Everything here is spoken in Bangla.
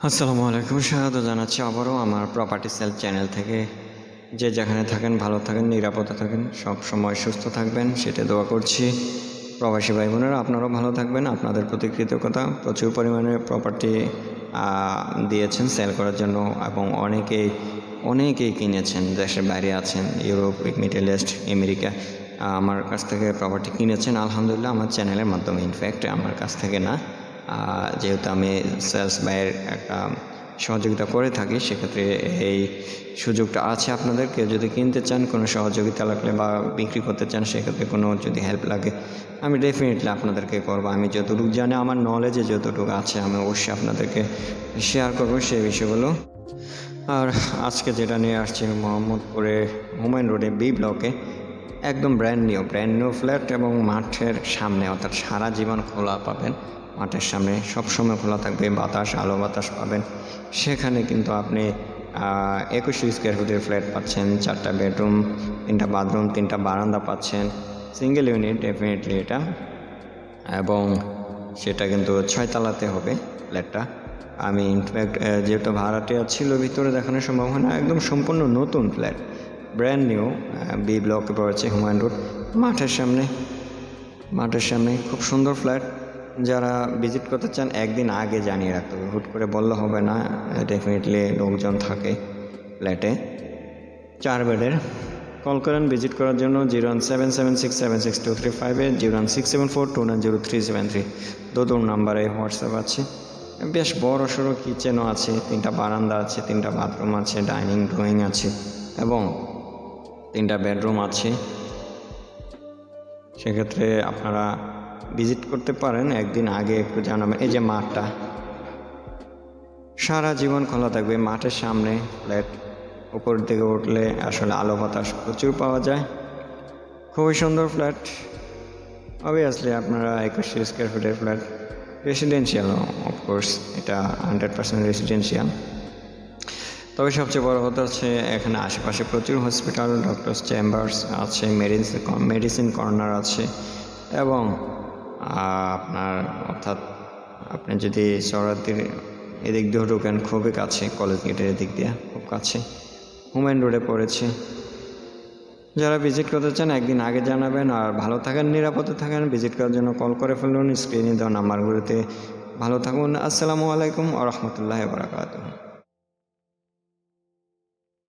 আসসালামু আলাইকুম স্বাগত জানাচ্ছি আবারও আমার প্রপার্টি সেল চ্যানেল থেকে। যে যেখানে থাকেন, ভালো থাকেন, নিরাপদে থাকেন, সব সময় সুস্থ থাকবেন সেটা দোয়া করছি। প্রবাসী ভাই বোনেরা, আপনারাও ভালো থাকবেন। আপনাদের প্রতি কৃতজ্ঞতা। প্রচুর পরিমাণে প্রপার্টি দিয়েছেন সেল করার জন্য এবং অনেকেই অনেকেই কিনেছেন, দেশের বাইরে আছেন ইউরোপ মিডল ইস্ট আমেরিকা আমার কাছ থেকে প্রপার্টি কিনেছেন। আলহামদুলিল্লাহ, আমার চ্যানেলের মাধ্যমে ইনফ্যাক্ট আমার কাছ থেকে না। যেহেতু আমি সেলস বাইয়ের একটা সহযোগিতা করে থাকি, সেক্ষেত্রে এই সুযোগটা আছে আপনাদের। কেউ যদি কিনতে চান, কোনো সহযোগিতা লাগলে বা বিক্রি করতে চান, সেক্ষেত্রে কোনো যদি হেল্প লাগে, আমি ডেফিনেটলি আপনাদেরকে করব। আমি যতটুকু জানি, আমার নলেজে যতটুকু আছে, আমি অবশ্যই আপনাদেরকে শেয়ার করব সেই বিষয়গুলো। আর আজকে যেটা নিয়ে আসছি, মোহাম্মদপুরে হুমায়ুন রোডে বি ব্লকে একদম brand new brand new flat এবং মাঠের সামনে, অর্থাৎ সারা জীবন খোলা পাবেন। মাঠের সামনে সবসময় খোলা থাকবে, বাতাস, আলো, বাতাস পাবেন। সেখানে কিন্তু আপনি একুশ স্কোয়ার ফুটের ফ্ল্যাট পাচ্ছেন, চারটা বেডরুম তিনটা বাথরুম তিনটা বারান্দা পাচ্ছেন। সিঙ্গেল ইউনিট ডেফিনেটলি এটা। এবং সেটা কিন্তু ছয়তলাতে হবে ফ্ল্যাটটা আমি ইনফ্যাক্ট যেহেতু ভাড়াটিয়া ছিল, ভিতরে দেখানোর সম্ভব হয় না একদম সম্পূর্ণ নতুন ফ্ল্যাট ব্র্যান্ড নিউ বি ব্লকে পড়েছে হুমায়ুন রোড মাঠের সামনে মাঠের সামনে খুব সুন্দর ফ্ল্যাট যারা ভিজিট করতে চান, একদিন আগে জানিয়ে রাখতে হবে। হুট করে বললে হবে না ডেফিনেটলি লোকজন থাকে ফ্ল্যাটে চার বেডের। কল করেন ভিজিট করার জন্য zero one seven seven six seven six two three five zero one six seven four two nine zero three seven three দুটোর নাম্বারে হোয়াটসঅ্যাপ আছে। বেশ বড় সড়ো কিচেনও আছে, তিনটা বারান্দা আছে, তিনটা বাথরুম আছে ডাইনিং ড্রয়িং আছে এবং তিনটা বেডরুম আছে। সেক্ষেত্রে আপনারা ভিজিট করতে পারেন একদিন আগে, একটু জানাবেন। এই যে মাঠটা। সারা জীবন খোলা থাকবে মাঠের সামনে। ফ্ল্যাট উপর দিকে উঠলে আসলে আলো বাতাস প্রচুর পাওয়া যায়। খুবই সুন্দর ফ্ল্যাট। অবভিয়াসলি আপনারা একুশ স্কোয়ার ফুটের ফ্ল্যাট। রেসিডেন্সিয়াল অফকোর্স এটা হান্ড্রেড পার্সেন্ট রেসিডেন্সিয়াল তবে সবচেয়ে বড় কথা হচ্ছে, এখানে আশেপাশে প্রচুর হসপিটাল ডক্টরস চেম্বার্স আছে মেডিসিন মেডিসিন কর্নার আছে। এবং আপনার, অর্থাৎ আপনি যদি শহরাতির এদিক দিয়ে ঢুকেন, খুবই কাছে, কলেজ গেটের এদিক দিয়ে, খুব কাছে। হুমায়ুন রোডে পড়েছে। যারা ভিজিট করতে চান, একদিন আগে জানাবেন। আর ভালো থাকেন, নিরাপদে থাকেন, ভিজিট করার জন্য কল করে ফেলুন, স্ক্রিনে দেওয়া নাম্বারগুলোতে ভালো থাকুন। আসসালামু আলাইকুম আ রহমতুল্লাহ বারাকাতুহ।